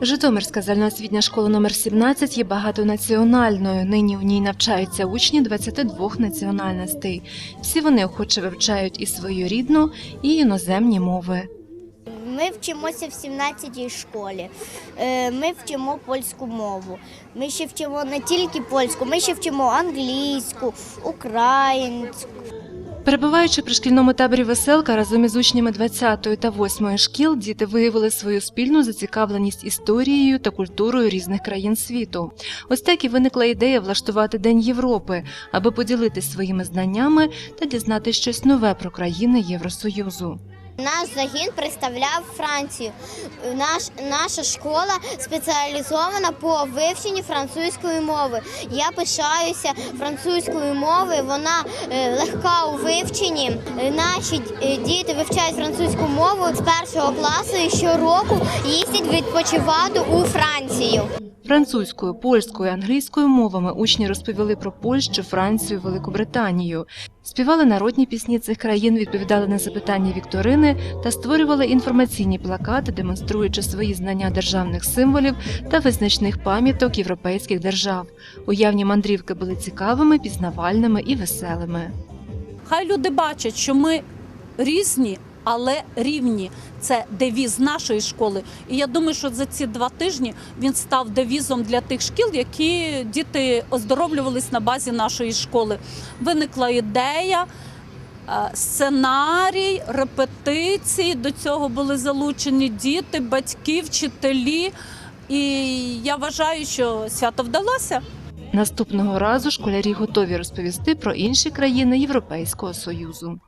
Житомирська загальноосвітня школа номер 17 є багатонаціональною. Нині у ній навчаються учні 22 національностей. Всі вони охоче вивчають і свою рідну, і іноземні мови. Ми вчимося в 17-й школі. Е, Ми вчимо польську мову. Ми ще вчимо не тільки польську, ми ще вчимо англійську, українську. Перебуваючи при шкільному таборі Веселка разом із учнями 20 та 8 шкіл, діти виявили свою спільну зацікавленість історією та культурою різних країн світу. Ось так і виникла ідея влаштувати День Європи, аби поділитися своїми знаннями та дізнати щось нове про країни Євросоюзу. Наш загін представляв Францію. Наш, наша школа спеціалізована по вивченню французької мови. Я пишаюся французькою мовою, вона е, легка у вивченні. Наші е, діти вивчають французьку мову з першого класу і щороку їздять відпочивати у Францію. Французькою, польською, англійською мовами учні розповіли про Польщу, Францію, Великобританію. Співали народні пісні цих країн, відповідали на запитання вікторини та створювали інформаційні плакати, демонструючи свої знання державних символів та визначних пам'яток європейських держав. Уявні мандрівки були цікавими, пізнавальними і веселими. Хай люди бачать, що ми різні, але рівні. Це девіз нашої школи. І я думаю, що за ці два тижні він став девізом для тих шкіл, які діти оздоровлювались на базі нашої школи. Виникла ідея. е, Сценарій, репетиції до цього були залучені діти, батьки, вчителі. І я вважаю, що свято вдалося. Наступного разу школярі готові розповісти про інші країни Європейського Союзу.